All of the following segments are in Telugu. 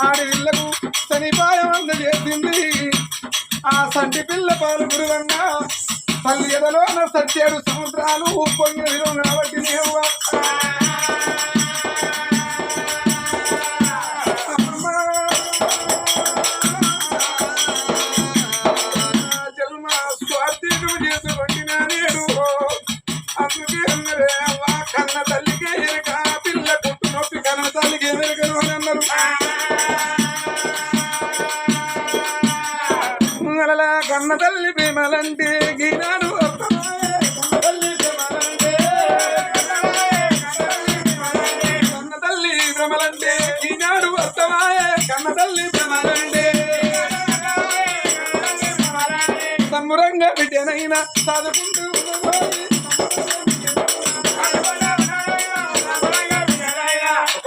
ఆడి పిల్లకు శనిపాయం అంద చేసింది ఆ సంటి పిల్ల పాలు గురువంగా తల్లి ఎదలోన సత్యేడు సముద్రాలు పొంగిన విలువ కాబట్టి నీవు తల్లి ప్రేమలంటే గీనాడు వస్తాయే. భ్రమలంటే ఈనాడు భ్రమలంటే బిడ్డనైనా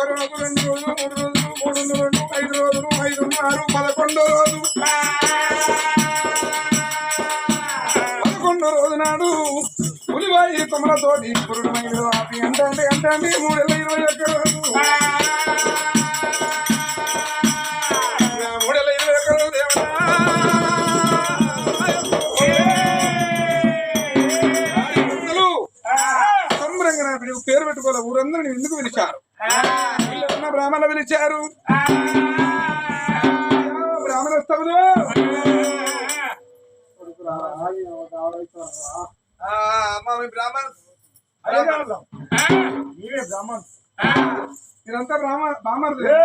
రెండు రోజులు మూడు రోజులు మూడు రెండు ఐదు రోజులు ఐదు ఆరు పదకొండు తొమ్మలతోటి ఆపి అంటే అంటే అంటే మూడేళ్ళ ఇరవై ఒక్క రోజు మూడేళ్ళ ఇరవై ఒక్క రోజు సంబరంగా పేరు పెట్టుకోలే ఊరందరిని ఎందుకు పిలిచారు వీళ్ళు బ్రాహ్మణ పిలిచారు బ్రాహ్మణోత్సవులు బ్రాహ్మణ మీరే బ్రాహ్మణ మీరంతా బ్రాహ్మణ బ్రాహ్మణులే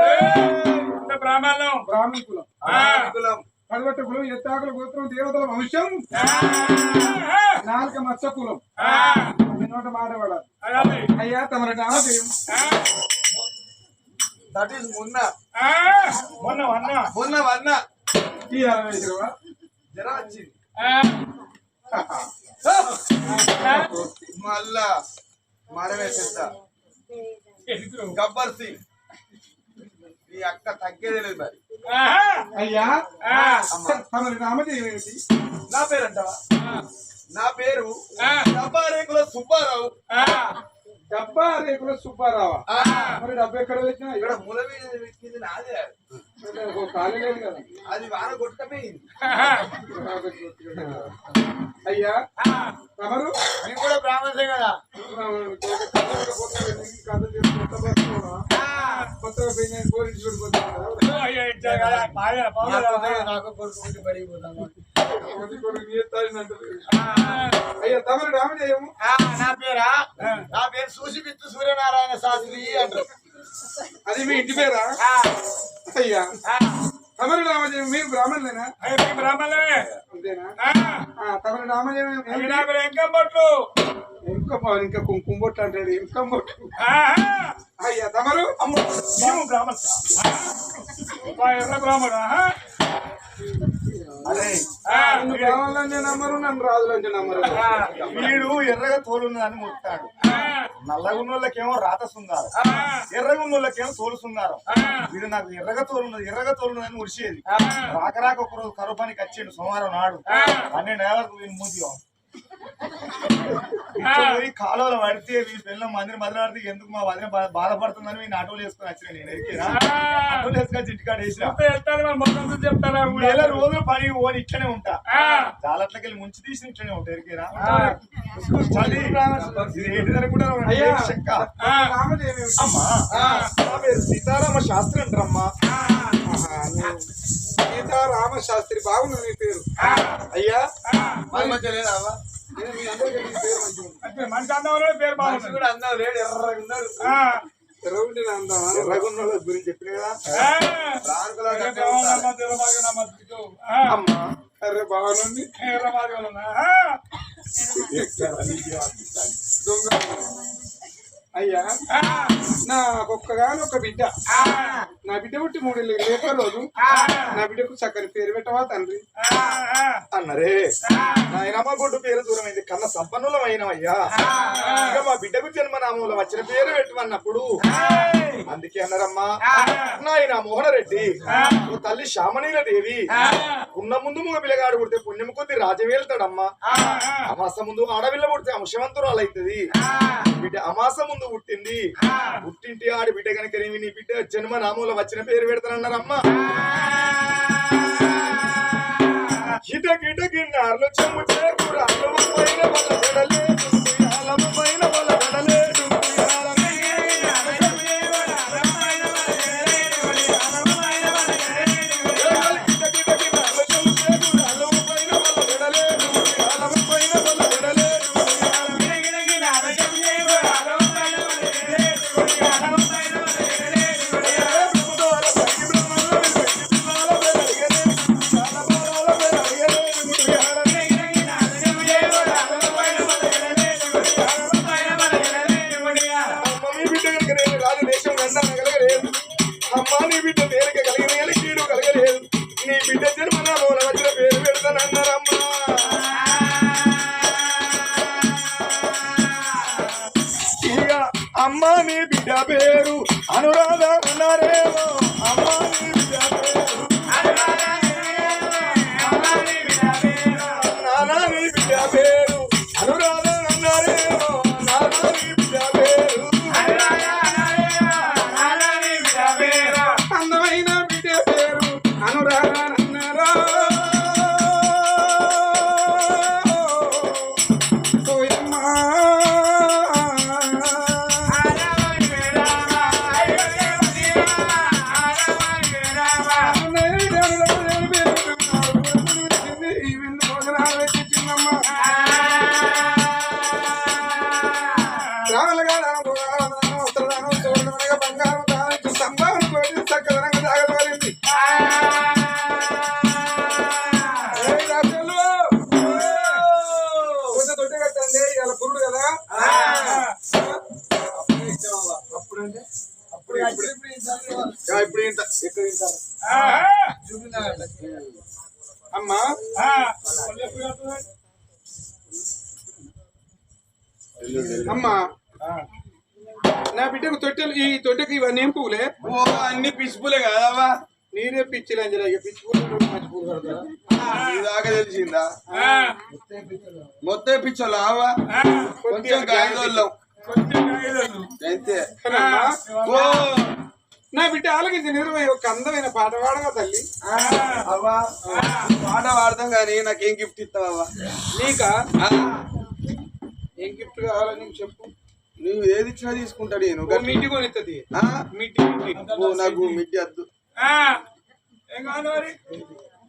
బ్రాహ్మణం బ్రాహ్మణ కులం కులం కడవట్ట కులం ఎత్తాకుల గోత్రం దేవతల వంశం. నాలుక మత్స్య కులం నోట మాట పడాలి. అయ్యా తమరి నామధేయం దట్ ఈస్ మున్న మొన్న అన్న మున్న వన్న. ఈ అరవై జర వచ్చింది. మళ్ళా మరవే పెద్ద గబ్బర్ సింగ్. ఈ అక్క తగ్గేదే లేదు మరి. అయ్యా? తమరి నామధేయం ఏమిటి నా పేరు అంటావా నా పేరు డబ్బారేకుల సుబ్బారావు. డబ్బా రేకుల సుబ్బారావా ఆ, మరి డబ్బు ఎక్కడ పెట్టినా ఇక్కడ మూల మీద పెట్టింది నాదే ఓ ఖాళీ లేదు కదా అది వాన కొట్టపోయింది అయ్యా తమరు నేను కూడా బ్రాహ్మణే కదా కొత్తగా పోయిన పోలీసు చూడిపోతాను నాకు కొడుకు పడిపోతాను అయ్యా తమరు రామజయము నా పేరా? నా పేరు సూసిపిత్తు సూర్యనారాయణ శాస్త్రి అంటారు. అది మీ ఇంటి పేరా? అయ్యా. తమరు రామజయం మీరు బ్రాహ్మణులేనా? ఆ, తమరు రామజయం? ఇంకా బొట్లు ఇంకా బొట్టు అంటాడు బొట్టు. అయ్యా తమరు? మేము బ్రాహ్మణ బ్రాహ్మణ అరే నన్ను కావాలని నమ్మరు నన్ను రాజులని నమ్మరు. వీడు ఎర్రగా తోలున్నదని ముట్టాడు నల్లగా ఉన్న వాళ్ళకేమో రాత సుందారు ఎర్రగా ఉన్న వాళ్ళకేమో తోలు సుందారు వీడు నాకు ఎర్రగా తోలున్నది ఎర్రగా తోలున్నదని మురిసేది. రాక రాక ఒక రోజు కరువు పనికి వచ్చిండు సోమవారం నాడు. పన్నెండు ఏళ్ళకు వీని మూతి పోయి కాలువలో పడితే వీళ్ళు పిల్లలు మందిని మొదలు ఎందుకు మా వదిన బాధపడుతుందని వీని ఆటోలు వేసుకొని వచ్చిన నేను ఎరికేనా? ఆటోలు వేసుకొని ఇంటికాడ వేసిన? చెప్తారా? నెల రోజులు పని పోని ఇట్లనే ఉంటా. జాలట్లకి వెళ్ళి ముంచి తీసి ఇట్లనే ఉంటా ఎరికేనా? సీతారామ శాస్త్రి అంటారమ్మా. సీతారామ శాస్త్రి బాగుంది నీ పేరు. అయ్యా. మరి మంచిగా లేదా అవ్వ? నేను మీ అందరికీ నీ పేరు మంచిగా ఉంది. మనిషి అందం పేరు బాగుంది కూడా అన్నావు లేడు ఎర్రగా ఉన్నాడు తెరవుండి నా అందామా? ఎర్రగున్న వాళ్ళ గురించి చెప్పిన కదా? అమ్మా అరే బాగుంది దొంగ. అయ్యా? నాకు ఒక్కగాని ఒక బిడ్డ. నా బిడ్డ పుట్టి మూడు లేక రోజు నా బిడ్డకు చక్కని పేరు పెట్టవా తండ్రి? అన్నరే. నాయనమ్మ గుడ్డు పేరు దూరమైంది. కన్న సంపన్నులమైనవయ్యా. ఆ. ఇక మా బిడ్డకు జన్మనామంలో వచ్చిన పేరు పెట్టమన్నప్పుడు. అందుకే అన్నారమ్మా నాయన మోహనరెడ్డి. ఆ. ఓ తల్లి శ్యామణీల దేవి ఉన్న ముందు మగ పిల్లగాడు పుడితే పుణ్యం కొద్ది రాజవేళ్తాడమ్మా అమాస ముందు ఆడపిల్ల పుడితే అంశవంతురాలు అవుతుంది ఆ, బిడ్డ అమాస ముందు పుట్టింది. పుట్టింటి ఆడి బిడ్డ కనుక నీ బిడ్డ జన్మ నామూల వచ్చిన పేరు పెడతానన్నారమ్మా. గిట గిట గిన్నార్లు చెమ్ము చేకూర అల్లము పైన బిడ్డ పేరు. అనురాధ అన్నారేమో అమ్మ నీ బిడ్డ పేరు. నానా నీ బిడ్డ పేరు. అనురాధ అన్నారేమో నానా నీ బిడ్డ పేరు. అందమైన బిడ్డ పేరు. అనురాధనన్నారా అప్పుడంటే అప్పుడు ఇప్పుడు ఇంత అమ్మా అమ్మా నా బిడ్డకు తొట్టెలు ఈ తొట్టెకి ఇవన్నీ ఏం పువ్వులే ఓ అన్ని పిచ్చిపులే కదవా నీరే పిచ్చిలు అంజలా ఇక పిచ్చి పూలు మంచి పూలు కడతారా ఇదాకా తెలిసిందా మొత్తం పిచ్చోళ్ళు ఆవా కొంచెం గాయదోళ్ళం అంతే ఓ. నా బిడ్డ ఆలకించి నిర్వహి ఒక అందమైన పాట పాడగా తల్లి? అవ్వా. పాట పాడతాం కానీ నాకేం గిఫ్ట్ ఇస్తావా నీకా? ఏం గిఫ్ట్ కావాలో నీకు చెప్పు. నువ్వు ఏది ఇచ్చినా తీసుకుంటాడు నేను మిడ్డి కొనిస్తుంది? మిడ్డి నాకు మిడ్డి వద్దు. ఏం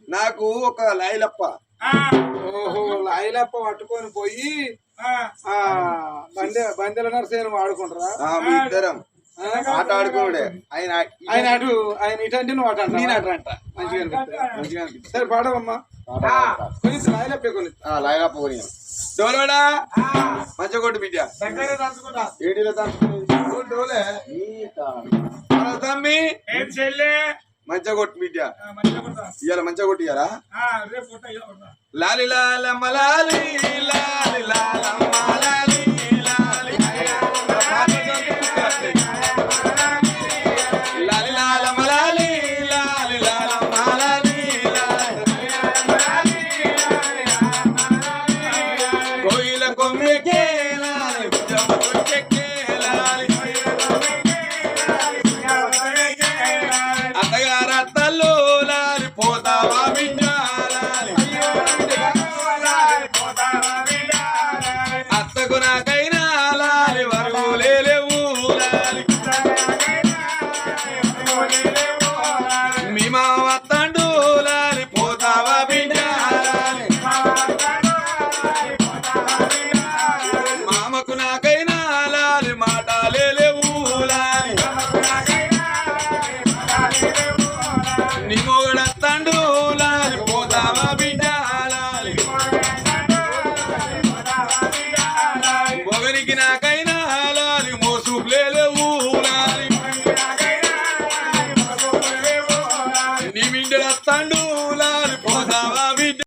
నాకు ఒక లైలప్ప. ఓహో లాయిలప్ప పట్టుకొని పోయి ఆ, ఆ బందె బందెల నరసేను వాడుకుంటారా ఆ, మీ ఇద్దరం. ఆ? ఆట ఆడుకోడే. ఆయన ఆయన అటు ఆయన ఇటు అంటే నువ్వు అటు నేను? అటు అంట. మంచిగా అనిపిస్తుంది. మంచిగా. సరే పాడవమ్మా. ఆట ఆడతా. కొని లాయిలప్పే కొని ఆ, లైలప్ప కొని డోలవాడా మంచిగా కొట్టు బిడ్డ. ఏడీలో తమ్మి. ఏం చెల్లె? మంచిగా కొట్టు బిడ్డ ఆ, మంచిగా. ఇవాళ కొట్టా, కొడతా. లాలి లాలమ్మ లాలి లాలి లాలమ్మ లాలి లాలి